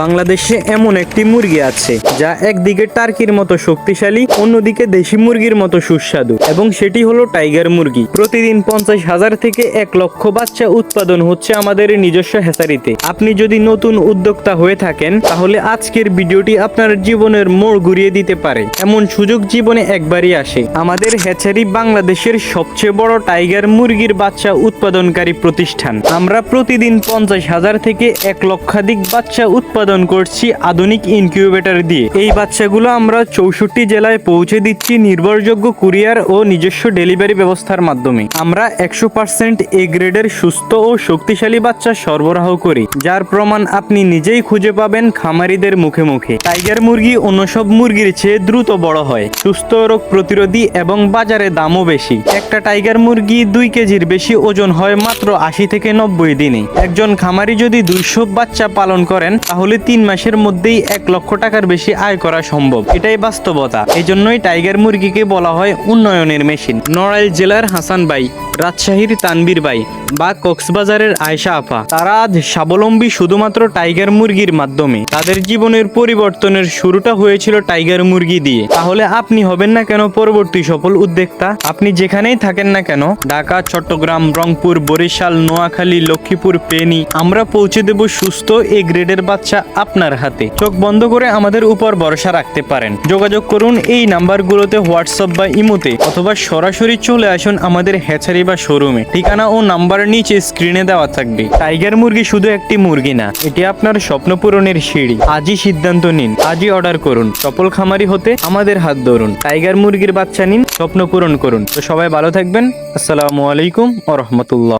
বাংলাদেশে এমন একটি মুরগি আছে, যা একদিকে টার্কির মতো শক্তিশালী, অন্যদিকে দেশি মুরগির মতো সুস্বাদু, এবং সেটি হলো টাইগার মুরগি। প্রতিদিন পঞ্চাশ হাজার থেকে এক লক্ষ বাচ্চা উৎপাদন হচ্ছে আমাদের নিজস্ব হেসারিতে আপনি যদি নতুন উদ্যোক্তা হয়ে থাকেন, তাহলে আজকের ভিডিওটি আপনার জীবনের মোড় ঘুরিয়ে দিতে পারে। এমন সুযোগ জীবনে একবারই আসে। আমাদের হ্যাচারি বাংলাদেশের সবচেয়ে বড় টাইগার মুরগির বাচ্চা উৎপাদনকারী প্রতিষ্ঠান। আমরা প্রতিদিন পঞ্চাশ হাজার থেকে এক লক্ষাধিক বাচ্চা উৎপাদন করছি আধুনিক ইনকিউবেটর দিয়ে। এই বাচ্চাগুলো আমরা চৌষট্টি জেলায় পৌঁছে দিচ্ছি নির্ভরযোগ্য কুরিয়ার ও নিজস্ব ডেলিভারি ব্যবস্থার মাধ্যমে। আমরা একশো পার্সেন্ট এ গ্রেডের সুস্থ ও শক্তিশালী বাচ্চা সরবরাহ করি, যার প্রমাণ আপনি নিজেই খুঁজে পাবেন খামারিদের মুখে মুখে। টাইগার মুরগি অন্য সব মুরগির চেয়ে দ্রুত বড় হয়, সুস্থ রোগ প্রতিরোধী এবং বাজারে দামও বেশি। একটা টাইগার মুরগি দুই কেজির বেশি ওজন হয় মাত্র আশি থেকে নব্বই দিনে। একজন খামারি যদি দুইশো বাচ্চা পালন করেন, তাহলে তিন মাসের মধ্যেই এক লক্ষ টাকার বেশি আয় করা সম্ভব। এটাই বাস্তবতা। এই জন্যই টাইগার মুরগিকে বলা হয় উন্নয়নের মেশিন। নড়াইল জেলার হাসান ভাই, রাজশাহীর তানবীর বাই বা কক্সবাজারের আয়শা আফা তারা আজ স্বাবলম্বী শুধুমাত্র টাইগার মুরগির মাধ্যমে। তাদের জীবনের পরিবর্তনের শুরুটা হয়েছিল টাইগার মুরগি দিয়ে। তাহলে আপনি হবেন না কেন পরবর্তী সফল উদ্যোক্তা? আপনি যেখানেই থাকেন না কেন, ঢাকা, চট্টগ্রাম, রংপুর, বরিশাল, নোয়াখালী, লক্ষ্মীপুর, পেনি, আমরা পৌঁছে দেব সুস্থ এ গ্রেডের বাচ্চা আপনার হাতে। চোখ বন্ধ করে আমাদের উপর ভরসা রাখতে পারেন। যোগাযোগ করুন এই নাম্বারগুলোতে হোয়াটসঅ্যাপ বা ইমোতে অথবা সরাসরি চলে আসুন আমাদের হ্যাচারি বা শোরুমে। ঠিকানা ও নাম্বার নিচে স্ক্রিনে দেওয়া থাকবে। টাইগার মুরগি শুধু একটি মুরগি না, এটি আপনার স্বপ্ন পূরণের সিঁড়ি। আজই সিদ্ধান্ত নিন, আজই অর্ডার করুন। সফল খামারি হতে আমাদের হাত ধরুন। টাইগার মুরগির বাচ্চা নিন, স্বপ্ন পূরণ করুন। তো সবাই ভালো থাকবেন। আসসালামু আলাইকুম ও রহমতুল্লাহ